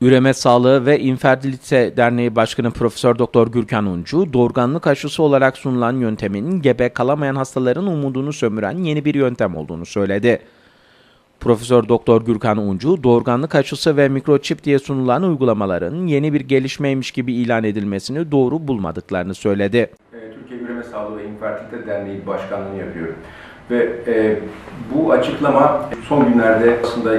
Üreme Sağlığı ve İnfertilite Derneği Başkanı Profesör Doktor Gürkan Uncu, doğurganlık aşısı olarak sunulan yöntemin gebe kalamayan hastaların umudunu sömüren yeni bir yöntem olduğunu söyledi. Profesör Doktor Gürkan Uncu, doğurganlık aşısı ve mikroçip diye sunulan uygulamaların yeni bir gelişmeymiş gibi ilan edilmesini doğru bulmadıklarını söyledi. E, Türkiye Üreme Sağlığı ve İnfertilite Derneği Başkanlığı'nı yapıyorum. Ve e, bu açıklama son günlerde aslında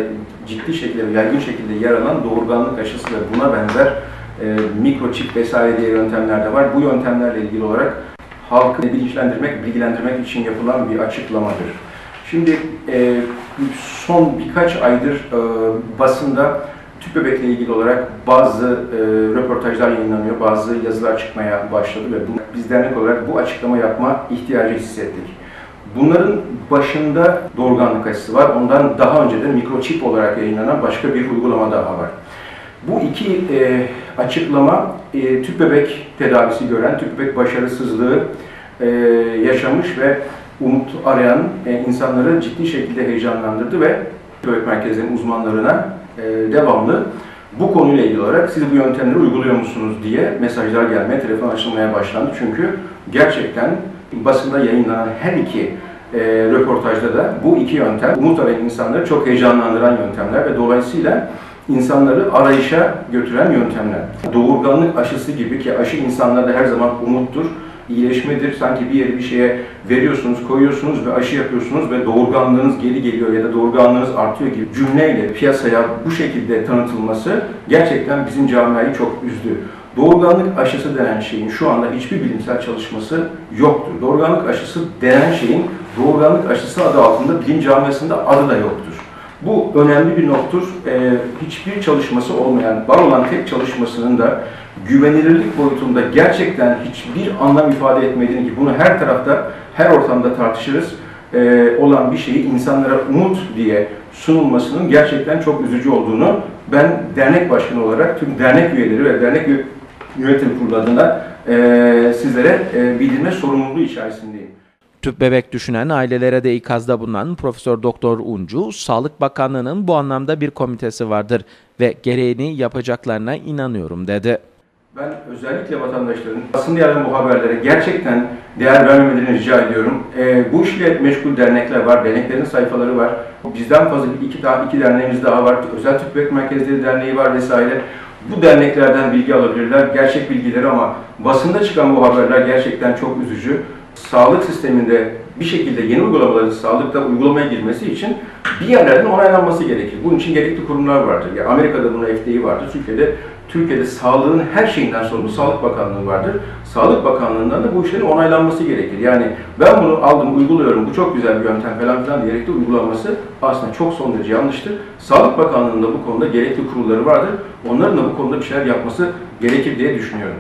ciddi şekilde, yaygın şekilde yer alan doğurganlık aşısı ve buna benzer e, mikroçip vesaire diye yöntemler de var. Bu yöntemlerle ilgili olarak halkı bilinçlendirmek, bilgilendirmek için yapılan bir açıklamadır. Şimdi e, son birkaç aydır e, basında tüp bebekle ilgili olarak bazı e, röportajlar yayınlanıyor, bazı yazılar çıkmaya başladı ve bu, biz dernek olarak bu açıklama yapma ihtiyacı hissettik. Bunların başında doğurganlık aşısı var. Ondan daha önce de mikroçip olarak yayınlanan başka bir uygulama daha var. Bu iki e, açıklama e, tüp bebek tedavisi gören, tüp bebek başarısızlığı e, yaşamış ve umut arayan e, insanları ciddi şekilde heyecanlandırdı ve bebek merkezlerinin uzmanlarına e, devamlı bu konuyla ilgili olarak siz bu yöntemleri uyguluyor musunuz diye mesajlar gelmeye, telefon açılmaya başlandı. Çünkü gerçekten basında yayınlanan her iki e, röportajda da bu iki yöntem umut arayan insanları çok heyecanlandıran yöntemler ve dolayısıyla insanları arayışa götüren yöntemler. Doğurganlık aşısı gibi ki aşı insanlarda her zaman umuttur, iyileşmedir. Sanki bir yere bir şeye veriyorsunuz, koyuyorsunuz ve aşı yapıyorsunuz ve doğurganlığınız geri geliyor ya da doğurganlığınız artıyor gibi cümleyle piyasaya bu şekilde tanıtılması gerçekten bizim camiayı çok üzdü. Doğurganlık aşısı denen şeyin şu anda hiçbir bilimsel çalışması yoktur. Doğurganlık aşısı denen şeyin doğurganlık aşısı adı altında bilim camiasında adı da yoktur. Bu önemli bir noktur. Ee, hiçbir çalışması olmayan, var olan tek çalışmasının da güvenilirlik boyutunda gerçekten hiçbir anlam ifade etmediğini ki bunu her tarafta, her ortamda tartışırız e, olan bir şeyi insanlara umut diye sunulmasının gerçekten çok üzücü olduğunu ben dernek başkanı olarak tüm dernek üyeleri ve dernek yönetim kurulu adına e, sizlere e, bildirme sorumluluğu içerisindeyim. Tüp bebek düşünen ailelere de ikazda bulunan Profesör Doktor Uncu, Sağlık Bakanlığı'nın bu anlamda bir komitesi vardır ve gereğini yapacaklarına inanıyorum dedi. Ben özellikle vatandaşların basında yer alan bu haberlere gerçekten değer vermemelerini rica ediyorum. E, bu işle meşgul dernekler var, derneklerin sayfaları var. Bizden fazla iki, daha, iki derneğimiz daha var. Özel Tüp Bebek Merkezleri Derneği var vesaire. Bu derneklerden bilgi alabilirler, gerçek bilgileri ama basında çıkan bu haberler gerçekten çok üzücü. Sağlık sisteminde bir şekilde yeni uygulamaların sağlıkta uygulamaya girmesi için bir yerlerden onaylanması gerekir. Bunun için gerekli kurumlar vardır. Yani Amerika'da buna FDA vardır. Türkiye'de Türkiye'de sağlığın her şeyinden sorumlu Sağlık Bakanlığı vardır. Sağlık Bakanlığı'ndan da bu işlerin onaylanması gerekir. Yani ben bunu aldım, uyguluyorum, bu çok güzel bir yöntem falan filan diyerek de uygulanması aslında çok son derece yanlıştır. Sağlık Bakanlığı'nda bu konuda gerekli kurulları vardır. Onların da bu konuda bir şeyler yapması gerekir diye düşünüyorum.